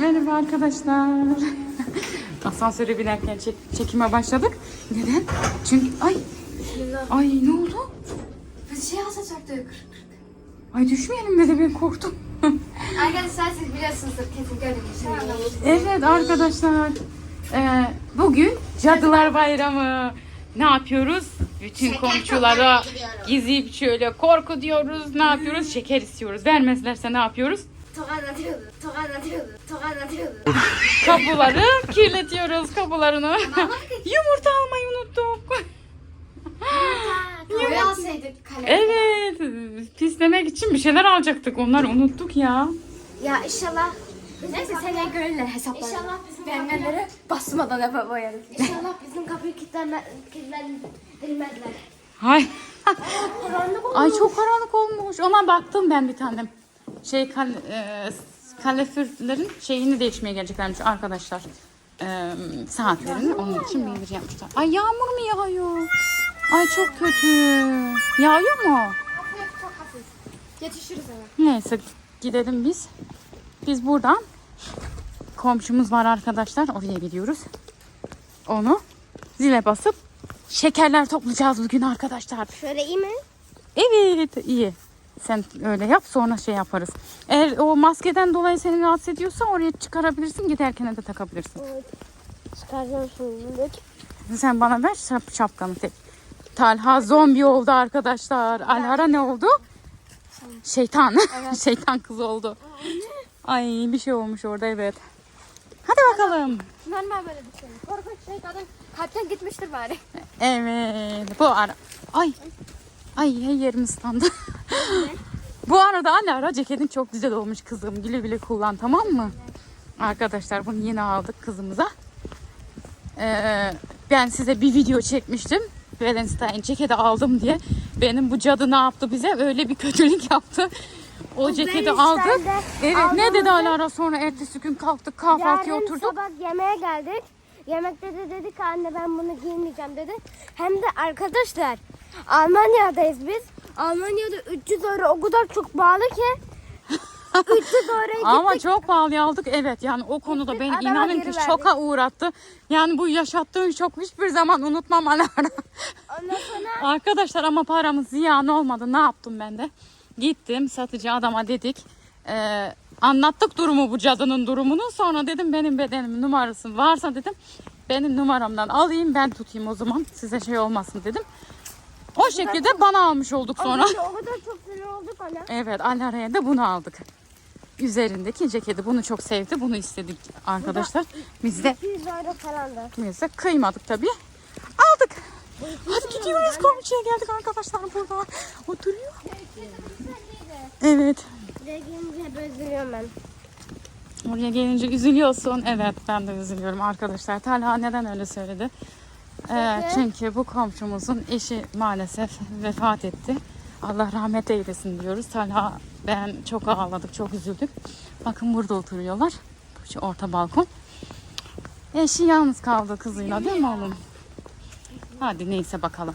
Merhaba arkadaşlar. Asansöre binerken çek- çekime başladık. Neden? Çünkü ay ay ne oldu? Biz şey alacaktık. Ay düşmeyelim dedi ben korktum. Arkadaşlar siz biliyorsunuzdur kesin görmüşsünüz. evet arkadaşlar. Ee, bugün Cadılar Bayramı. Ne yapıyoruz? Bütün komşulara gizli şöyle korku diyoruz. Ne yapıyoruz? Şeker istiyoruz. Vermezlerse ne yapıyoruz? Tokat atıyordu, tokat atıyordu, tokat atıyordu. Kapıları kirletiyoruz kapılarını. Yumurta almayı unuttuk. Kahve alsaydık kalem. Evet. Pislemek için bir şeyler alacaktık. Onları unuttuk ya. Ya inşallah. Neyse seneye görürler hesaplarını. İnşallah bizim Beğenenleri basmadan yapar boyarız. İnşallah bizim kapıyı kilitlenme, kilitlendirmezler. Hay. Ay çok karanlık olmuş. Ona baktım ben bir tanem. Şey kal, e, kaloriferlerin şeyini değişmeye geleceklermiş arkadaşlar. E, saatlerini onun için bildir yapmışlar. Ay yağmur mu yağıyor? Ay çok kötü. Yağıyor mu? Hafif, çok hafif. Yetişiriz hemen. Neyse gidelim biz. Biz buradan komşumuz var arkadaşlar. Oraya gidiyoruz. Onu zile basıp şekerler toplayacağız bugün arkadaşlar. Şöyle iyi mi? Evet iyi. Sen öyle yap sonra şey yaparız. Eğer o maskeden dolayı seni rahatsız ediyorsa oraya çıkarabilirsin. Giderken de takabilirsin. Çıkaracağım şimdi. Sen bana ver şap, şapkanı tek. Talha zombi oldu arkadaşlar. Alhara ne oldu? Şeytan. Şeytan kız oldu. Ay bir şey olmuş orada evet. Hadi bakalım. Normal böyle düşünün. Korkunç şey kadın kalpten gitmiştir bari. Evet. Bu ara. Ay. Ay her yerim ıslandı. Bu arada Alara ceketin çok güzel olmuş kızım. Güle güle kullan tamam mı? Arkadaşlar bunu yeni aldık kızımıza. Ee, ben size bir video çekmiştim. Valentine ceketi aldım diye. Benim bu cadı ne yaptı bize? Öyle bir kötülük yaptı. O ceketi aldı. Valentine'de Evet ne dedi Alara sonra ertesi gün kalktık kahvaltıya Yarın oturduk. sabah yemeğe geldik. Yemekte de dedi ki anne ben bunu giymeyeceğim dedi. Hem de arkadaşlar Almanya'dayız biz. Almanya'da 300 euro o kadar çok bağlı ki 300 euroya Ama gittik. çok pahalı aldık. Evet yani o konuda beni adama inanın geri ki verdik. şoka uğrattı. Yani bu yaşattığın şok hiçbir zaman unutmam Alara. Ondan sonra Arkadaşlar ama paramız ziyan olmadı. Ne yaptım ben de? Gittim satıcı adama dedik. Ee, anlattık durumu bu cadının durumunu. Sonra dedim benim bedenimin numarası varsa dedim. Benim numaramdan alayım ben tutayım o zaman. Size şey olmasın dedim. O şekilde bana almış olduk sonra. O kadar çok sinir olduk ona. Evet Alara'ya da bunu aldık. Üzerindeki ceketi bunu çok sevdi. Bunu istedik arkadaşlar. Biz de 200 euro falandı. biz de kıymadık tabii. Aldık. Hadi gidiyoruz komşuya geldik arkadaşlar burada. Oturuyor. Evet. Buraya gelince ben. Oraya gelince üzülüyorsun. Evet ben de üzülüyorum arkadaşlar. Talha neden öyle söyledi? Ee, çünkü bu komşumuzun eşi maalesef vefat etti. Allah rahmet eylesin diyoruz. Talha ben çok ağladık, çok üzüldük. Bakın burada oturuyorlar. Şu orta balkon. Eşi yalnız kaldı kızıyla değil mi oğlum? Hadi neyse bakalım.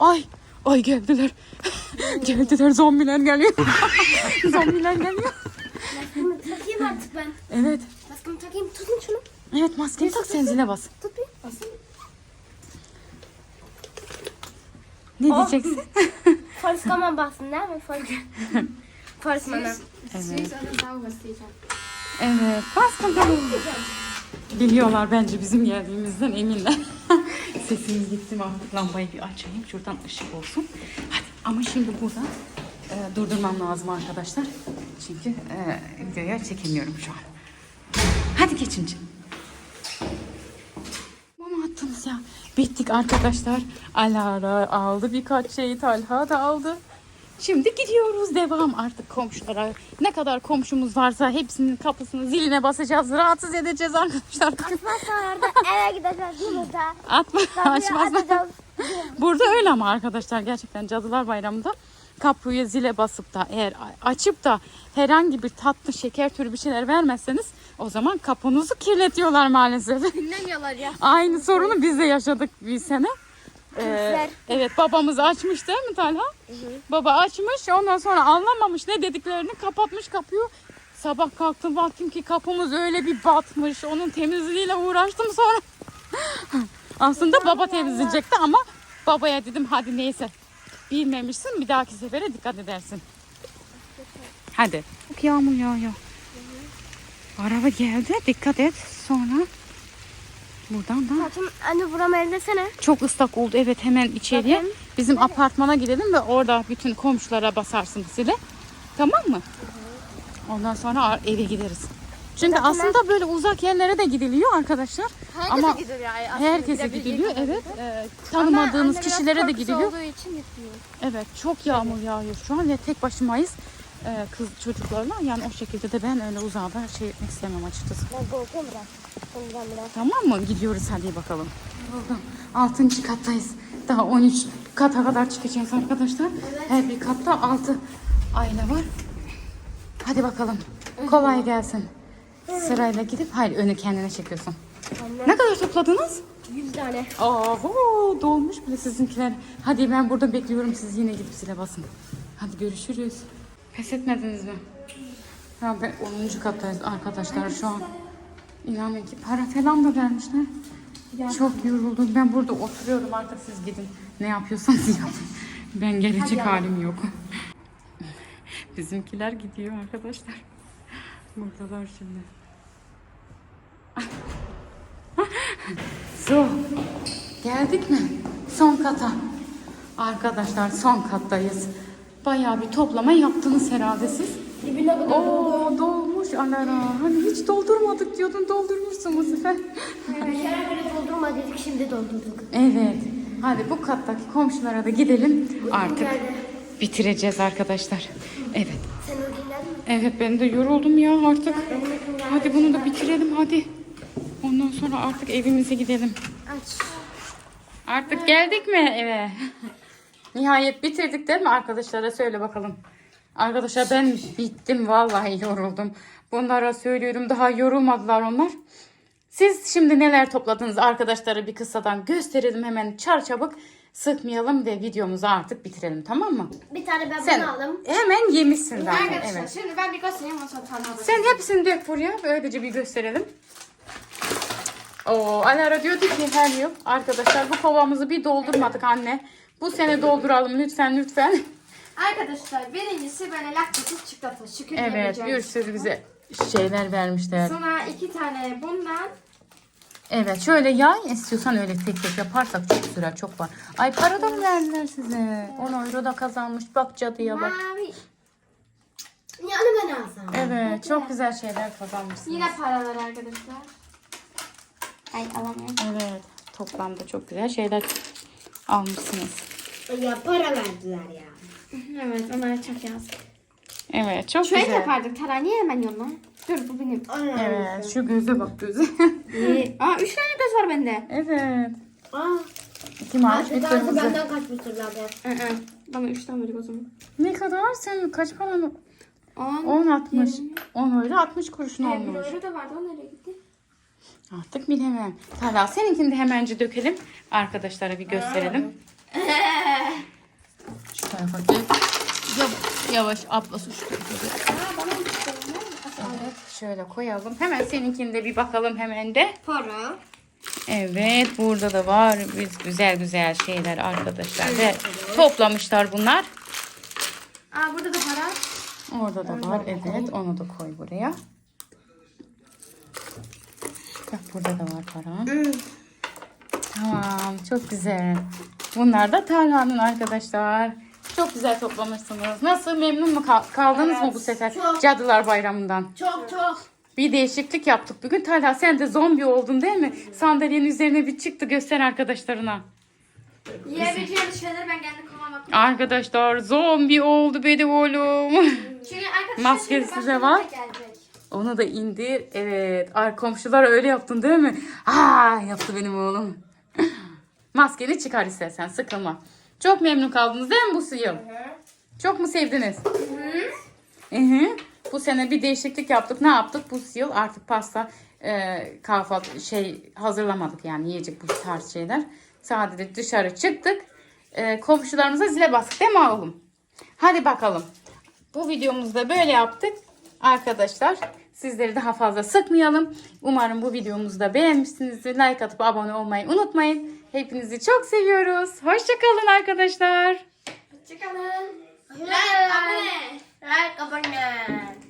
Ay, ay geldiler. geldiler zombiler geliyor. zombiler geliyor. Maskemi takayım artık ben. Evet. Maskemi takayım tutun şunu. Evet maskeni tak sen zile bas. Tut Ne diyeceksin? Forrest Gumman bassın değil mi? Forrest Forrest Gumman. Evet. Süß diyeceğim. Evet bas bakalım. Biliyorlar bence bizim geldiğimizden eminler. Sesimiz gitti mi? Lambayı bir açayım. Şuradan ışık olsun. Hadi ama şimdi burada e, durdurmam lazım arkadaşlar. Çünkü e, videoya çekemiyorum şu an. Hadi geçin. Mama attınız ya. Bittik arkadaşlar. Alara aldı birkaç şeyi. Talha da aldı. Şimdi gidiyoruz devam artık komşulara. Ne kadar komşumuz varsa hepsinin kapısını ziline basacağız. Rahatsız edeceğiz arkadaşlar. Da eve gideceğiz yumurta. Atma Kapıyı açmaz mı? açacağız. Burada öyle ama arkadaşlar gerçekten Cadılar Bayramı'nda kapıyı zile basıp da eğer açıp da herhangi bir tatlı şeker türü bir şeyler vermezseniz o zaman kapınızı kirletiyorlar maalesef. Dinlemiyorlar ya. Aynı sorunu biz de yaşadık bir sene. Ee, evet babamız açmış değil mi Talha? Baba açmış ondan sonra anlamamış ne dediklerini kapatmış kapıyı Sabah kalktım baktım ki kapımız öyle bir batmış. Onun temizliğiyle uğraştım sonra. Aslında baba temizleyecekti ama babaya dedim hadi neyse. Bilmemişsin bir dahaki sefere dikkat edersin. Hadi. Bak yağmur yağıyor. Araba geldi dikkat et sonra. Buradan da Saçım anne buramı ellesene. çok ıslak oldu. Evet hemen içeriye. Bakın. Bizim apartmana gidelim ve orada bütün komşulara basarsın zili. Tamam mı? Ondan sonra eve gideriz. Çünkü aslında böyle uzak yerlere de gidiliyor arkadaşlar. Herkese Ama gidiyor yani. herkese gidiliyor. Evet. Ee, tanımadığınız kişilere de gidiliyor. olduğu için gitmiyor. Evet çok yağmur yağıyor şu an ve tek başımayız. Ee, kız çocuklarla yani o şekilde de ben öyle uzağa şey etmek istemem açıkçası. Ben korkuyorum biraz. Ondan biraz. Tamam mı? Gidiyoruz hadi bakalım. Buradan 6. kattayız. Daha 13 kata kadar çıkacağız arkadaşlar. Her bir katta 6 aile var. Hadi bakalım. Kolay gelsin. Sırayla gidip hayır önü kendine çekiyorsun. Ne kadar topladınız? 100 tane. Oho dolmuş bile sizinkiler. Hadi ben burada bekliyorum siz yine gidip zile basın. Hadi görüşürüz. Pes etmediniz mi? Ya ben 10. kattayız arkadaşlar şu an. İnanın ki para falan da vermişler. Çok yoruldum. Ben burada oturuyorum artık siz gidin. Ne yapıyorsanız yapın. Ben gelecek halim yok. Bizimkiler gidiyor arkadaşlar. Buradalar şimdi. Su. Geldik mi? Son kata. Arkadaşlar son kattayız. Bayağı bir toplama yaptınız herhalde siz. Dibine kadar Oo dolmuş Alara. Hani hiç doldurmadık diyordun doldurmuşsun bu sefer. Bir kere böyle doldurma dedik şimdi doldurduk. Evet. Hadi bu kattaki komşulara da gidelim. Artık bitireceğiz arkadaşlar. Evet. Sen o dinledin mi? Evet ben de yoruldum ya artık. Hadi bunu da bitirelim hadi. Ondan sonra artık evimize gidelim. Aç. Artık geldik mi eve? Nihayet bitirdik değil mi arkadaşlara söyle bakalım. Arkadaşlar ben bittim vallahi yoruldum. Bunlara söylüyorum daha yorulmadılar onlar. Siz şimdi neler topladınız arkadaşlara bir kıssadan gösterelim hemen çarçabuk sıkmayalım ve videomuzu artık bitirelim tamam mı? Bir tane ben Sen bunu aldım. hemen yemişsin zaten Arkadaşlar evet. şimdi ben bir göstereyim o sonra. Sen hepsini dök buraya böylece bir gösterelim. Oo, Alara diyordu ki her yıl arkadaşlar bu kovamızı bir doldurmadık anne. Bu sene dolduralım lütfen lütfen. Arkadaşlar birincisi böyle laktasiz çikolata. Şükür Evet bir sürü bize şeyler vermişler. Sonra iki tane bundan. Evet şöyle yağ istiyorsan öyle tek tek yaparsak çok sürer çok var. Ay para da mı verdiler size? 10 euro da kazanmış bak cadıya bak. Mavi. Yani ben alsam. Evet çok güzel şeyler kazanmışsınız. Yine paralar arkadaşlar. Ay alamıyorum. Evet toplamda çok güzel şeyler almışsınız. Ya para verdiler ya. Evet onlara çok yazık. Evet çok Şöyle güzel. yapardık. Tara niye hemen yolla? Dur bu benim. Evet şu göze bak göze. Ee, Aa üç tane göz var bende. evet. Aa. Kim almış bir tanesi kırmızı. benden kaçmıştırlardı. Aa, bana üç tane verin o zaman. Ne kadar sen kaç para mı? On. 10 60. Yirmi. 10 euro 60 kuruşun bir olmuş. euro da vardı o nereye gitti? Artık bilemem. Talha seninkini de hemenci dökelim. Arkadaşlara bir gösterelim. Şu tarafa gel. Yavaş, abla suçlu. Aa bana mı çıktı Evet şöyle koyalım. Hemen seninkini de bir bakalım hemen de. Para. Evet burada da var biz güzel güzel şeyler arkadaşlar. Ve toplamışlar bunlar. Aa burada da para. Orada da var evet onu da koy buraya. Bak burada da var para. Tamam çok güzel. Bunlar da Talha'nın arkadaşlar. Çok güzel toplamışsınız. Nasıl memnun mu kal- kaldınız mı bu sefer çok. Cadılar Bayramı'ndan? Çok çok. Bir değişiklik yaptık bugün. Talha sen de zombi oldun değil mi? Sandalyenin üzerine bir çıktı göster arkadaşlarına. Yiyebileceğim şeyleri ben kendi kovama koydum. Arkadaşlar zombi oldu benim oğlum. Çünkü arkadaşlar Maskesi şimdi başka var. bir gelecek. Onu da indir. Evet. Ar komşular öyle yaptın değil mi? Aa yaptı benim oğlum. Maskeni çıkar istersen sıkılma. Çok memnun kaldınız değil mi bu yıl? Çok mu sevdiniz? Hı hı. Bu sene bir değişiklik yaptık. Ne yaptık? Bu yıl artık pasta e, kahvaltı şey hazırlamadık yani yiyecek bu tarz şeyler. Sadece dışarı çıktık. E, komşularımıza zile bastık değil mi oğlum? Hadi bakalım. Bu videomuzda böyle yaptık. Arkadaşlar sizleri daha fazla sıkmayalım. Umarım bu videomuzu da beğenmişsinizdir. Like atıp abone olmayı unutmayın. Hepinizi çok seviyoruz. Hoşçakalın arkadaşlar. Hoşçakalın. Like abone. Like abone.